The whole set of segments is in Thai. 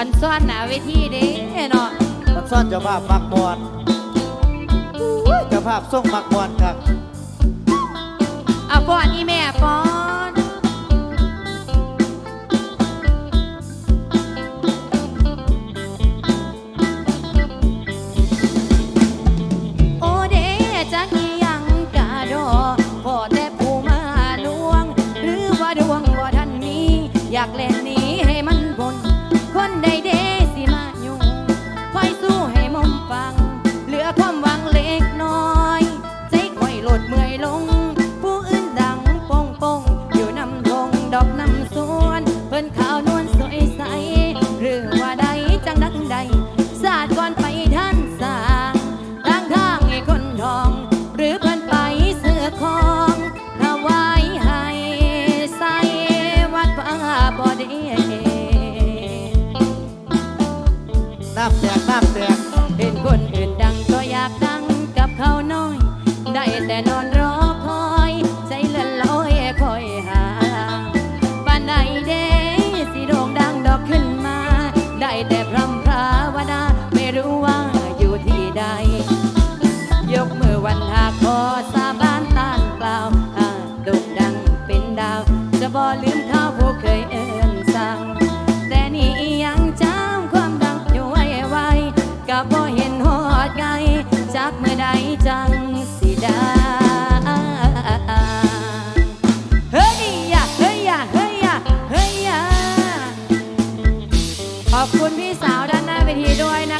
เวทีเด้เนาะมันซ่อนเจ้าภาพมักมวนอุ้ยเจ้าภาพส่งมักมวนครับ เอาป้อนอีแม่ น้ำแตกน้ำแตกเห็นคนอื่นดังก็อยากดังกับเขาน้อย ได้แต่นอนรอคอยใจเลื่อนลอยคอยหาบ้านใดเด้สิโด่งดังดอกขึ้นมา ได้แต่พรำพราวนาไม่รู้ว่าอยู่ที่ใด ยกมือวันหากขอสาบานตานกล่าวหากโด่งดังเป็นดาว จะบ่ลืม อบคุณพี่สาวด้านหน้าเวทีด้วยนะ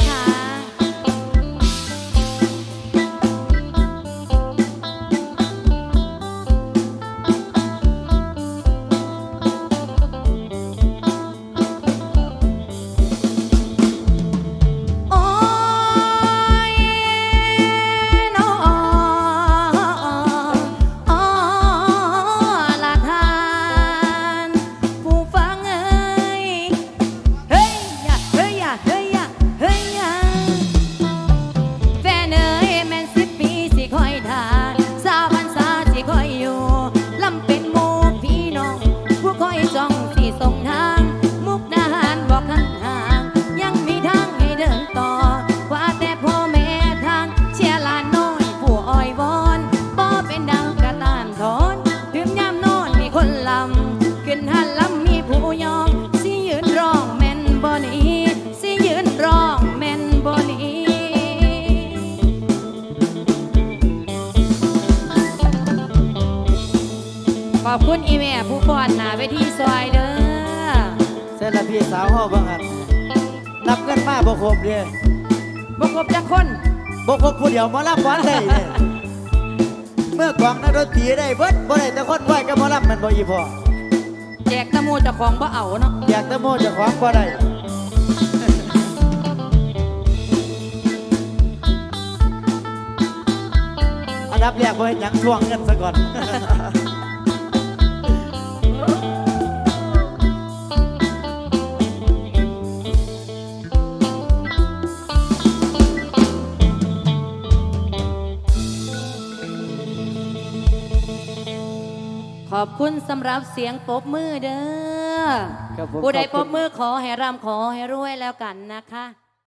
คะ อบคุณอีแม่ผู้ป้อนหนาเวทีซอยเด้อเส้นละพี่สาวเฮาบ้างหันนับเงินมาบ่ครบเด้บ่ครบจักคนบ่ครบผู้เดียวหมอลำหวานได้เด้เมื่อกวางนักดนตรีได้เบิดบ่ได้แต่คนไหวกับหมอลำมันบ่อีพอแจกตะมูเจ้าของบ่เอาเนาะอยากแต่โมเจะของบ่ได้อันดับแรกบ่เฮ็ดหยังทวงเงินซะก่อน ขอบคุณสำหรับเสียงปรบมือเด้อ ครับผมผู้ใดขอบคุณปรบมือขอให้ร่ำขอให้รวยแล้วกันนะคะ